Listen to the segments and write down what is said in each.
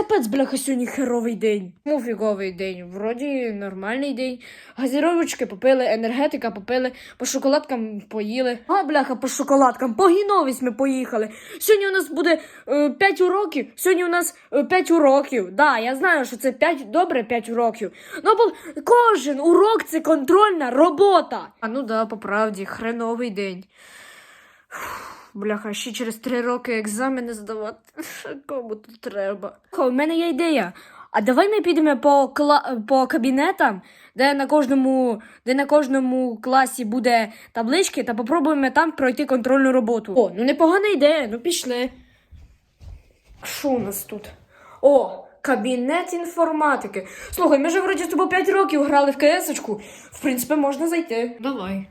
Капець, бляха, сьогодні херовий день. Ну, фіговий день. Вроді нормальний день. Газіровочки попили, енергетика попили, по шоколадкам поїли. А, бляха, по шоколадкам, по гіновість ми поїхали. Сьогодні у нас буде е, 5 уроків. Сьогодні у нас е, 5 уроків. Да, я знаю, що це 5, добре 5 уроків. Ну, бо кожен урок це контрольна робота. А ну да, по правді, хреновий день. Бляха, ще через три роки екзамени здавати. Кому тут треба? Хо, у мене є ідея. А давай ми підемо по, кла... по кабінетам, де на кожному, де на кожному класі буде таблички, та попробуємо там пройти контрольну роботу. О, ну непогана ідея, ну пішли. Що у нас тут? О, кабінет інформатики. Слухай, ми ж вроді з тобою 5 років грали в КС-очку. В принципі, можна зайти. Давай.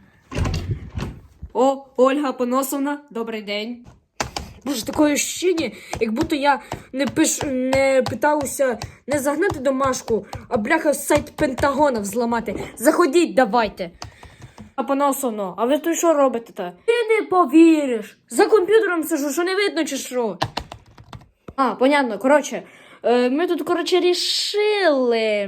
О, Ольга Поносовна, добрий день. Боже, таке ощущення, як будто я не пиш, не питався не загнати домашку, а бляха сайт Пентагона взламати. Заходіть, давайте. А Поносовно, а ви тут що робите? та Ти не повіриш. За комп'ютером сижу, що не видно чи що. А, понятно, коротше, е, ми тут, коротше, рішили.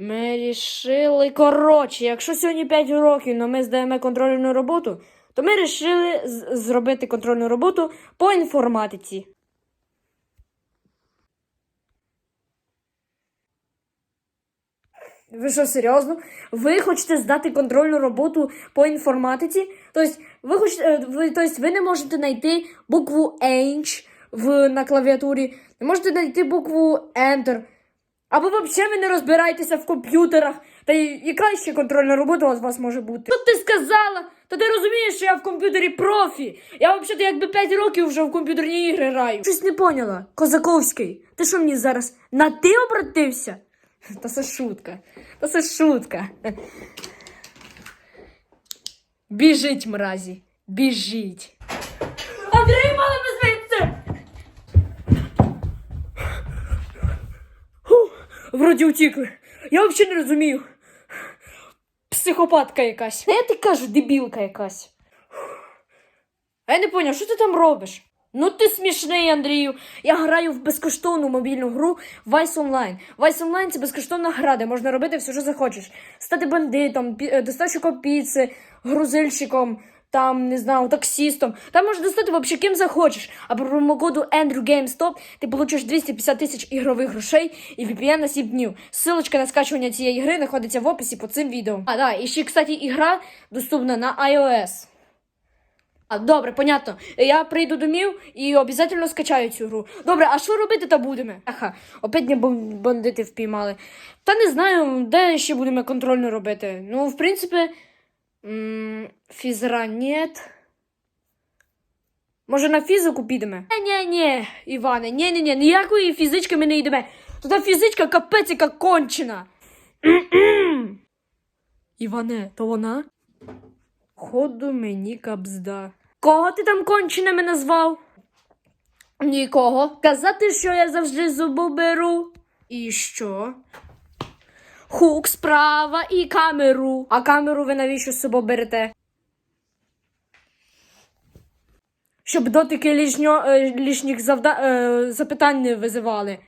Ми рішили, коротше, якщо сьогодні 5 уроків, але ми здаємо контрольну роботу, то ми вирішили зробити контрольну роботу по інформатиці. Ви що, серйозно? Ви хочете здати контрольну роботу по інформатиці? Тобто, ви хочете, ви, тобто, ви не можете знайти букву H в, на клавіатурі, не можете знайти букву Enter. Або взагалі ви не розбираєтеся в комп'ютерах. Та й яка ще контрольна робота у вас може бути? Що ти сказала? Та ти розумієш, що я в комп'ютері профі. Я взагалі якби 5 років вже в комп'ютерні ігри граю. Щось не поняла. Козаковський, ти що мені зараз на ти обратився? Та це шутка. Та це шутка. Біжіть, мразі. Біжіть. Вроді утікли. Я взагалі не розумію. Психопатка якась. Я ти кажу, дебілка якась. А я не поняв, що ти там робиш? Ну ти смішний, Андрію. Я граю в безкоштовну мобільну гру Vice Online. Vice Online – це безкоштовна гра, де можна робити все, що захочеш. Стати бандитом, е, доставщиком піци, грузильщиком, там, не знаю, таксістом. Там можна достати взагалі ким захочеш. А по промокоду Andrew GameStop ти получиш 250 тисяч ігрових грошей і VPN на 7 днів. Силочка на скачування цієї гри знаходиться в описі під цим відео. А, да, і ще, кстати, ігра доступна на iOS. А, добре, понятно. Я прийду домів і обов'язково скачаю цю гру. Добре, а що робити та будемо? Аха, опять не бандити впіймали. Та не знаю, де ще будемо контрольно робити. Ну, в принципі, фізра нет. Може на фізику підемо? Ні, ні, Іване, ні, ні, ні, ніякої фізички ми не йдемо. Туди фізичка капець яка кончена. Іване, то вона? Ходу мені кабзда. Кого ти там конченими назвав? Нікого. Казати, що я завжди зубу беру. І що? Хук справа і камеру. А камеру ви навіщо з собою берете? Щоб дотики лішньо, е, лішніх завда, е, запитань не визивали.